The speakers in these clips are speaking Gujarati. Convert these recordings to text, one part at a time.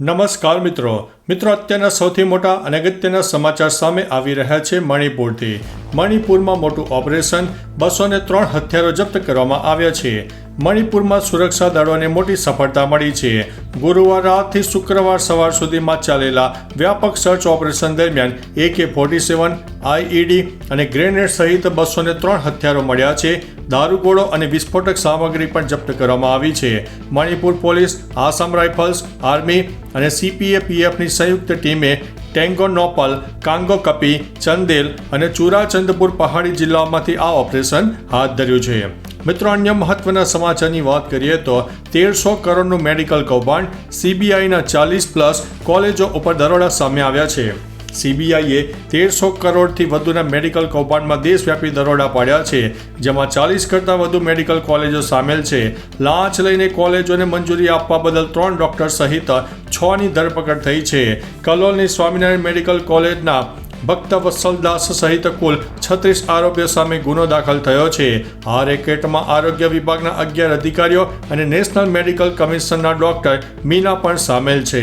નમસ્કાર મિત્રો. મિત્રો, અત્યારના સૌથી મોટા અને અગત્યના સમાચાર સામે આવી રહ્યા છે મણિપુરથી. મણિપુરમાં મોટું ઓપરેશન બસો ને ત્રણ હથિયારો જપ્ત કરવામાં આવ્યા છે. મણિપુરમાં સુરક્ષા દળોને મોટી સફળતા મળી છે. ગુરુવાર રાતથી શુક્રવાર સવાર સુધીમાં ચાલેલા વ્યાપક સર્ચ ઓપરેશન દરમિયાન એકે ફોર્ટી સેવન આઈઈડી અને ગ્રેનેડ સહિત બસો ને ત્રણ હથિયારો મળ્યા છે. દારૂગોળો અને વિસ્ફોટક સામગ્રી પણ જપ્ત કરવામાં આવી છે. Manipur police, Assam rifles, army અને સીપીએ પીએફની સંયુક્ત ટીમે ટેંગોનોપલ કાંગોકપી કાંગો કપી, ચંદેલ અને ચુરાચંદપુર પહાડી જિલ્લાઓમાંથી આ ઓપરેશન હાથ ધર્યું છે. મિત્રો, અન્ય મહત્વના સમાચારની વાત કરીએ તો તેરસો કરોડનું મેડિકલ કૌભાંડ સીબીઆઈના ચાલીસ પ્લસ કોલેજો ઉપર દરોડા સામે આવ્યા છે. સીબીઆઈએ તેરસો કરોડથી વધુના મેડિકલ કૌભાંડમાં દેશવ્યાપી દરોડા પાડ્યા છે, જેમાં ચાલીસ કરતાં વધુ મેડિકલ કોલેજો સામેલ છે. લાંચ લઈને કોલેજોને મંજૂરી આપવા બદલ ત્રણ ડોક્ટર સહિત છની ધરપકડ થઈ છે. કલોલની સ્વામિનારાયણ મેડિકલ કોલેજના ભક્ત વત્સલદાસ સહિત કુલ છત્રીસ આરોપીઓ સામે ગુનો દાખલ થયો છે. આ રેકેટમાં આરોગ્ય વિભાગના અગિયાર અધિકારીઓ અને નેશનલ મેડિકલ કમિશનના ડોક્ટર મીના પણ સામેલ છે.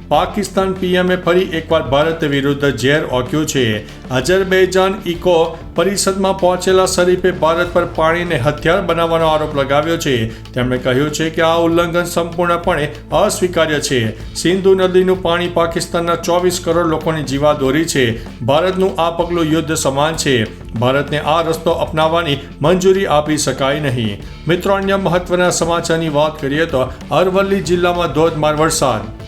પાકિસ્તાન પીએમએ ફરી એકવાર ભારત વિરુદ્ધ ઝેર ઓક્યું છે. અજરબૈજાન ઇકો પરિષદમાં પહોંચેલા શરીફે ભારત પર પાણીને હથિયાર બનાવવાનો આરોપ લગાવ્યો છે. તેમણે કહ્યું છે કે આ ઉલ્લંઘન સંપૂર્ણપણે અસ્વીકાર્ય છે. સિંધુ નદીનું પાણી પાકિસ્તાનના ચોવીસ કરોડ લોકોની જીવાદોરી છે. ભારતનું આ પગલું યુદ્ધ સમાન છે. ભારતને આ રસ્તો અપનાવવાની મંજૂરી આપી શકાય નહીં. મિત્રો, અન્ય મહત્વના સમાચારની વાત કરીએ તો અરવલ્લી જિલ્લામાં ધોધમાર વરસાદ.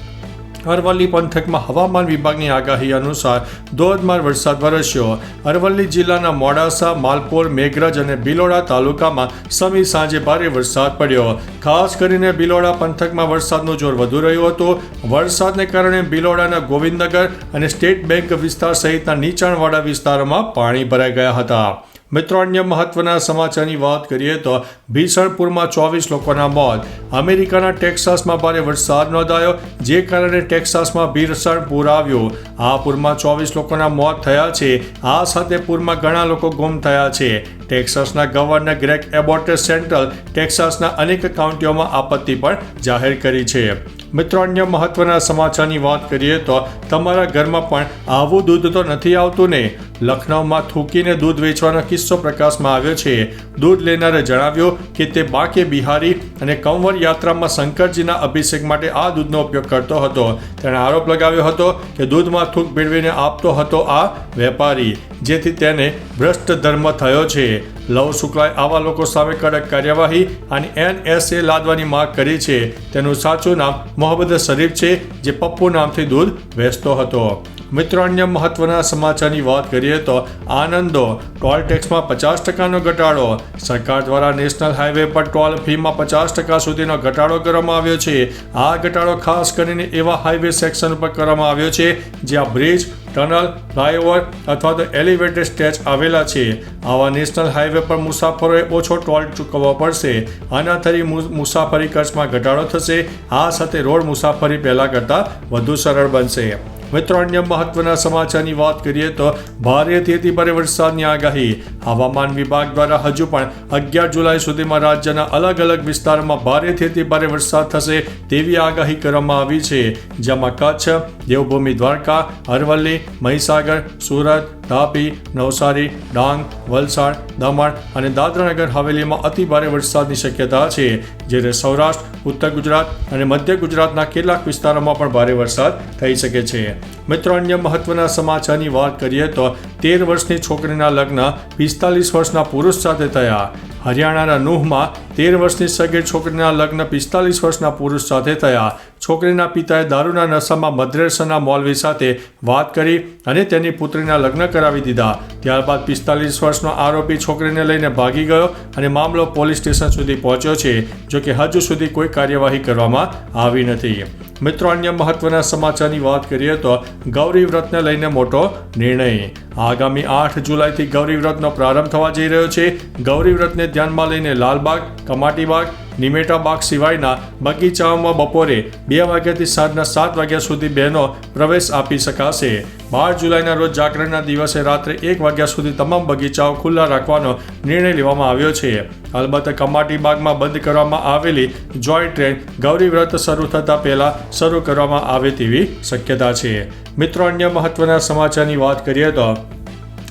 અરવલ્લી પંથકમાં હવામાન વિભાગની આગાહી અનુસાર ધોધમાર વરસાદ વરસ્યો. અરવલ્લી જિલ્લાના મોડાસા, માલપુર, મેઘરજ અને બિલોડા તાલુકામાં સમી સાંજે ભારે વરસાદ પડ્યો. ખાસ કરીને બિલોડા પંથકમાં વરસાદનું જોર વધુ રહ્યું હતું. વરસાદને કારણે બિલોડાના ગોવિંદનગર અને સ્ટેટ બેંક વિસ્તાર સહિતના નીચાણવાળા વિસ્તારોમાં પાણી ભરાઈ ગયા હતા. મિત્રો, અન્ય મહત્વના સમાચારની વાત કરીએ તો ભીષણપુરમાં ચોવીસ લોકોના મોત. અમેરિકાના ટેક્સાસમાં ભારે વરસાદ નોંધાયો, જે કારણે ટેક્સાસમાં ભીષણ પૂર આવ્યું. આ પૂરમાં ચોવીસ લોકોના મોત થયા છે. આ સાથે પૂરમાં ઘણા લોકો ગુમ થયા છે. ટેક્સાસના ગવર્નર ગ્રેક એબોટે સેન્ટ્રલ ટેક્સાસના અનેક કાઉન્ટીઓમાં આપત્તિ પણ જાહેર કરી છે. મિત્રો, અન્ય મહત્વના સમાચારની વાત કરીએ તો તમારા ઘરમાં પણ આવું દૂધ તો નથી આવતું ને? લખનૌમાં થૂકીને દૂધ વેચવાનો કિસ્સો પ્રકાશમાં આવ્યો છે. દૂધ લેનારે જણાવ્યું કે તે બાકે બિહારી અને કંવર યાત્રામાં શંકરજીના અભિષેક માટે આ દૂધનો ઉપયોગ કરતો હતો. તેણે આરોપ લગાવ્યો હતો કે દૂધમાં થૂક ભેળવીને આપતો હતો આ વેપારી, જેથી તેને ભ્રષ્ટ ધર્મ થયો છે. લવ શુક્લાએ આવા લોકો સામે કડક કાર્યવાહી અને એનએસએ લાદવાની માંગ કરી છે. તેનું સાચું નામ મોહમ્મદ શરીફ છે, જે પપ્પુ નામથી દૂધ વેચતો હતો. મિત્રો, અન્ય મહત્વના સમાચારની વાત કરીએ તો આનંદો, ટોલ ટેક્સમાં પચાસ ટકાનો ઘટાડો. સરકાર દ્વારા નેશનલ હાઈવે પર ટોલ ફીમાં પચાસ ટકા સુધીનો ઘટાડો કરવામાં આવ્યો છે. આ ઘટાડો ખાસ કરીને એવા હાઈવે સેક્શન પર કરવામાં આવ્યો છે, જ્યાં બ્રિજ, ટનલ, ફ્લાયઓવર અથવા તો એલિવેટેડ સ્ટેચ આવેલા છે. આવા નેશનલ હાઈવે પર મુસાફરોએ ઓછો ટોલ ચૂકવવો પડશે. આના આનાથી મુસાફરી ખર્ચમાં ઘટાડો થશે. આ સાથે રોડ મુસાફરી પહેલાં કરતાં વધુ સરળ બનશે. મિત્રો, અન્ય મહત્વના સમાચારની વાત કરીએ તો ભારેથી અતિ ભારે વરસાદની આગાહી. હવામાન વિભાગ દ્વારા હજુ પણ અગિયાર જુલાઈ સુધીમાં રાજ્યના અલગ અલગ વિસ્તારોમાં ભારેથી અતિ ભારે વરસાદ થશે તેવી આગાહી કરવામાં આવી છે. જેમાં કચ્છ, દેવભૂમિ દ્વારકા, અરવલ્લી, મહીસાગર, સુરત તાપી, નવસારી, ડાંગ, વલસાડ, દમણ અને દાદરાનગર હવેલીમાં અતિ ભારે વરસાદની શક્યતા છે, જ્યારે સૌરાષ્ટ્ર, ઉત્તર ગુજરાત અને મધ્ય ગુજરાતના કેટલાક વિસ્તારોમાં પણ ભારે વરસાદ થઈ શકે છે. મિત્રો, અન્ય મહત્વના સમાચારની વાત કરીએ તો તેર વર્ષની છોકરીના લગ્ન પિસ્તાલીસ વર્ષના પુરુષ સાથે થયા. હરિયાણાના નુહમાં તેર વર્ષની સગીર છોકરીના લગ્ન પિસ્તાલીસ વર્ષના પુરુષ સાથે થયા. છોકરીના પિતાએ દારૂના નશામાં મદ્રેસના મોલવી સાથે વાત કરી અને તેની પુત્રીના લગ્ન કરાવી દીધા. ત્યારબાદ પિસ્તાલીસ વર્ષનો આરોપી છોકરીને લઈને ભાગી ગયો અને મામલો પોલીસ સ્ટેશન સુધી પહોંચ્યો છે, જો કે હજુ સુધી કોઈ કાર્યવાહી કરવામાં આવી નથી. મિત્રો, અન્ય મહત્વના સમાચારની વાત કરીએ તો ગૌરી વ્રતને લઈને મોટો નિર્ણય. આગામી આઠ જુલાઈથી ગૌરી વ્રતનો પ્રારંભ થવા જઈ રહ્યો છે. ગૌરી વ્રતને ધ્યાનમાં લઈને લાલબાગ, કમાટીબાગ નિમેટા બાગ સિવાયના બગીચાઓમાં બપોરે બે વાગ્યાથી સાંજના સાત વાગ્યા સુધી બહેનો પ્રવેશ આપી શકાશે. બાર જુલાઈના રોજ જાગરણના દિવસે રાત્રે એક વાગ્યા સુધી તમામ બગીચાઓ ખુલ્લા રાખવાનો નિર્ણય લેવામાં આવ્યો છે. અલબત્ત કમાટી બાગમાં બંધ કરવામાં આવેલી જોય ટ્રેન ગૌરી વ્રત શરૂ થતાં પહેલાં શરૂ કરવામાં આવે તેવી શક્યતા છે. મિત્રો, અન્ય મહત્વના સમાચારની વાત કરીએ તો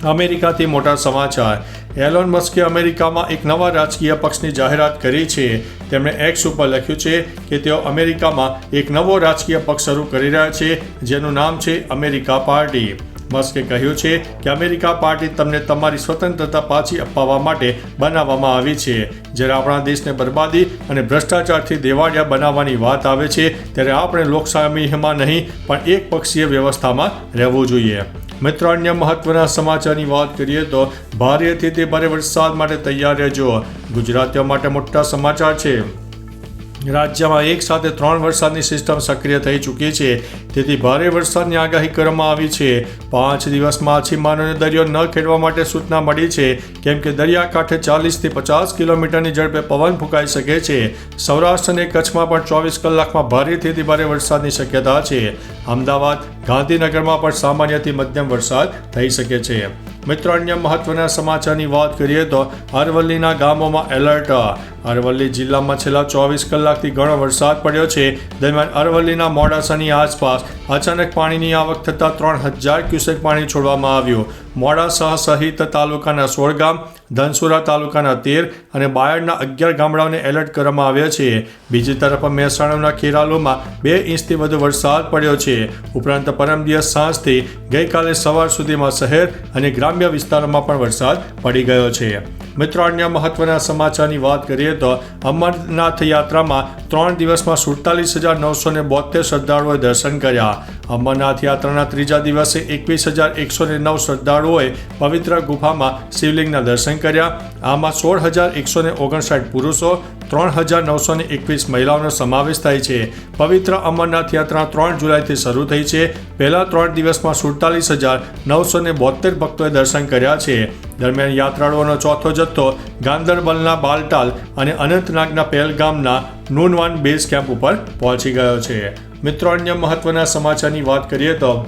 અમેરિકાથી મોટા સમાચાર. એલોન મસ્કે અમેરિકામાં એક નવા રાજકીય પક્ષની જાહેરાત કરી છે. તેમણે એક્સ ઉપર લખ્યું છે કે તેઓ અમેરિકામાં એક નવો રાજકીય પક્ષ શરૂ કરી રહ્યા છે, જેનું નામ છે અમેરિકા પાર્ટી. મસ્કે કહ્યું છે કે અમેરિકા પાર્ટી તમને તમારી સ્વતંત્રતા પાછી અપાવવા માટે બનાવવામાં આવી છે. જ્યારે આપણા દેશને બરબાદી અને ભ્રષ્ટાચારથી દેવાળિયા બનાવવાની વાત આવે છે, ત્યારે આપણે લોકશાહીમાં નહીં, પણ એક પક્ષીય વ્યવસ્થામાં રહેવું જોઈએ. મિત્રો, અન્ય મહત્વના સમાચારની વાત કરીએ તો ભારેથી તે ભારે વરસાદ માટે તૈયાર રહેજો. ગુજરાતીઓ માટે મોટા સમાચાર છે. રાજ્યમાં એક સાથે ત્રણ વરસાદની સિસ્ટમ સક્રિય થઈ ચૂકી છે. તેથી ભારે વરસાદની આગાહી કરવામાં આવી છે. પાંચ દિવસ માછીમારોને દરિયો ન ખેડવા માટે સૂચના મળી છે. કેમ કે દરિયાકાંઠે ચાલીસથી પચાસ કિલોમીટરની ઝડપે પવન ફૂંકાઈ શકે છે. સૌરાષ્ટ્ર અને કચ્છમાં પણ ચોવીસ કલાકમાં ભારેથી ભારે વરસાદની શક્યતા છે. અમદાવાદ ગાંધીનગરમાં પણ સામાન્યથી મધ્યમ વરસાદ થઈ શકે છે. મિત્રો, અન્ય મહત્વના સમાચારની વાત કરીએ તો અરવલ્લીના ગામોમાં એલર્ટ. અરવલ્લી જિલ્લામાં છેલ્લા ચોવીસ કલાકથી ઘણો વરસાદ પડ્યો છે. દરમિયાન અરવલ્લીના મોડાસાની આસપાસ અચાનક પાણીની આવક થતાં ત્રણ હજાર ક્યુસેક પાણી છોડવામાં આવ્યું. મોડાસા સહિત તાલુકાના સોળ ગામ ધનસુરા તાલુકાના તેર અને બાયડના અગિયાર ગામડાઓને એલર્ટ કરવામાં આવ્યા છે. બીજી તરફ મહેસાણાના ખેરાલુમાં બે ઇંચથી વધુ વરસાદ પડ્યો છે. ઉપરાંત પરમ દિવસ સાંજથી ગઈકાલે સવાર સુધીમાં શહેર અને ગ્રામ્ય વિસ્તારોમાં પણ વરસાદ પડી ગયો છે. મિત્રો, અન્ય મહત્વના સમાચારની વાત કરીએ તો અમરનાથ યાત્રામાં ત્રણ દિવસમાં સુડતાલીસ હજાર નવસો ને બોતેર શ્રદ્ધાળુઓએ દર્શન કર્યા. અમરનાથ યાત્રાના ત્રીજા દિવસે એકવીસ હજાર એકસો ને નવ શ્રદ્ધાળુઓએ પવિત્ર ગુફામાં શિવલિંગના દર્શન કર્યા. આમાં સોળ હજાર એકસો ને ઓગણસાઠ પુરુષો ત્રણ હજાર નવસો ને એકવીસ મહિલાઓનો સમાવેશ થાય છે. પવિત્ર અમરનાથ યાત્રા ત્રણ જુલાઈથી શરૂ થઈ છે. પહેલા ત્રણ દિવસમાં સુડતાલીસ હજાર નવસો ને બોતેર ભક્તોએ દર્શન કર્યા છે. દરમિયાન યાત્રાળુઓનો ચોથો જથ્થો ગાંદરબલના બાલટાલ અને અનંતનાગના પહેલગામના નૂનવાન બેઝ કેમ્પ ઉપર પહોંચી ગયો છે. મિત્રો, અન્ય મહત્વના સમાચારની વાત કરીએ તો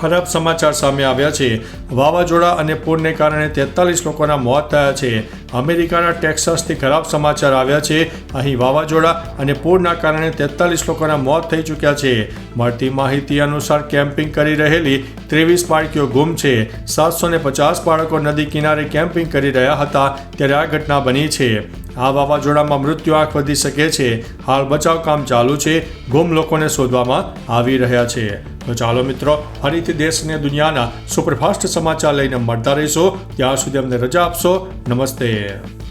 ખરાબ સમાચાર સામે આવ્યા છે. વાવાઝોડા અને પૂરને કારણે તેતાલીસ લોકોના મોત થયા છે. અમેરિકાના ટેક્સાસથી ખરાબ સમાચાર આવ્યા છે. અહીં વાવાઝોડા અને પૂરના કારણે તેતાલીસ લોકોના મોત થઈ ચૂક્યા છે. મળતી માહિતી અનુસાર કેમ્પિંગ કરી રહેલી ત્રેવીસ બાળકીઓ ગુમ છે. સાતસો ને પચાસ બાળકો નદી કિનારે કેમ્પિંગ કરી રહ્યા હતા ત્યારે આ ઘટના બની છે. આ વાવાઝોડામાં મૃત્યુ આંક વધી શકે છે. હાલ બચાવ કામ ચાલુ છે. ગુમ લોકોને શોધવામાં આવી રહ્યા છે. તો ચાલો મિત્રો, ફરીથી દેશ અને દુનિયાના સુપરફાસ્ટ સમાચાર લઈને મળતા રહીશો. ત્યાં સુધી અમને રજા આપશો. નમસ્તે. Yeah.